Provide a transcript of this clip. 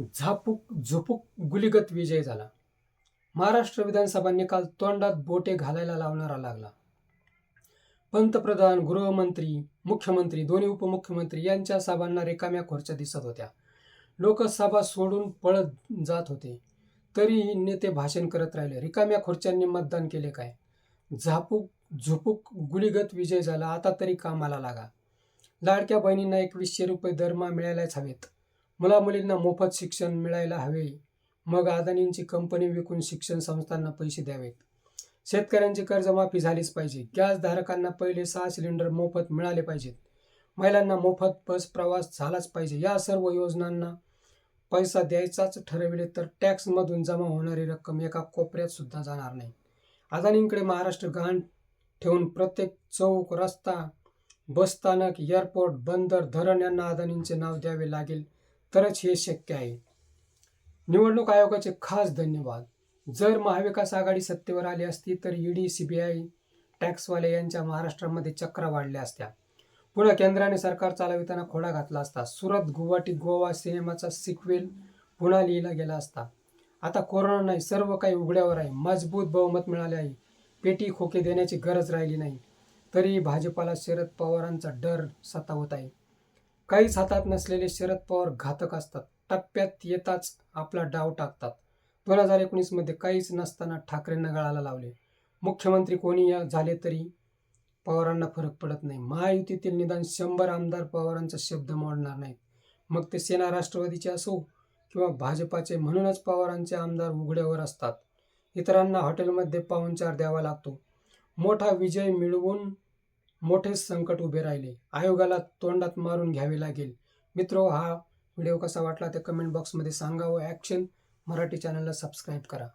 झापूक झुपूक गुलीगत विजय झाला. महाराष्ट्र विधानसभा निकाल तोंडात बोटे घालायला लावणारा लागला. पंतप्रधान गृहमंत्री मुख्यमंत्री दोन्ही उपमुख्यमंत्री यांच्या सभांना रिकाम्या खुर्च्या दिसत होत्या. लोकसभा सोडून पळत जात होते. तरीही नेते भाषण करत राहिले. रिकाम्या खुर्च्यांनी मतदान केले काय? झापूक झुपूक गुलीगत विजय झाला. आता तरी कामाला लागा. लाडक्या बहिणींना एकवीसशे रुपये दरमा मिळायलाच हवेत. मुलामुलींना मोफत शिक्षण मिळायला हवे. मग अदानींची कंपनी विकून शिक्षण संस्थांना पैसे द्यावेत. शेतकऱ्यांची कर्जमाफी झालीच पाहिजे. गॅस धारकांना पहिले सहा सिलेंडर मोफत मिळाले पाहिजेत. महिलांना मोफत बस प्रवास झालाच पाहिजे. या सर्व योजनांना पैसा द्यायचाच ठरविले तर टॅक्समधून जमा होणारी रक्कम एका कोपऱ्यात सुद्धा जाणार नाही. अदानींकडे महाराष्ट्र गहाण ठेवून प्रत्येक चौक रस्ता बसस्थानक एअरपोर्ट बंदर धरण यांना अदानींचे नाव द्यावे लागेल. तरच हे शक्य आहे. निवडणूक आयोगाचे खास धन्यवाद. जर महाविकास आघाडी सत्तेवर आली असती तर ईडी सीबीआय टॅक्सवाले यांच्या महाराष्ट्रामध्ये चक्र वाढल्या असत्या. पुन्हा केंद्राने सरकार चालविताना खोडा घातला असता. सुरत गुवाहाटी गोवा सिनेमाचा सिक्वेल पुन्हा लिहिला गेला असता. आता कोरोना नाही सर्व काही उघड्यावर आहे. मजबूत बहुमत मिळाले आहे. पेटी खोके देण्याची गरज राहिली नाही. तरी भाजपाला शरद पवारांचा डर सतावत आहे. काहीच हातात नसलेले शरद पवार घातक असतात. टप्प्यात येताच आपला डाव टाकतात. दोन हजार एकोणीसमध्ये काहीच नसताना ठाकरेंना गळाला लावले. मुख्यमंत्री कोणी या झाले तरी पवारांना फरक पडत नाही. महायुतीतील निदान शंभर आमदार पवारांचा शब्द मोडणार नाहीत. मग ते सेना राष्ट्रवादीचे असो किंवा भाजपाचे म्हणूनच पवारांचे आमदार उघड्यावर असतात. इतरांना हॉटेलमध्ये पाहुणचार द्यावा लागतो. मोठा विजय मिळवून मोठे संकट उभे राहिले. आयोगाला तोंडात मारून घ्यावे लागेल. मित्रो हा व्हिडिओ कसा वाटला ते कमेंट बॉक्समध्ये सांगा व ॲक्शन मराठी चॅनलला सबस्क्राईब करा.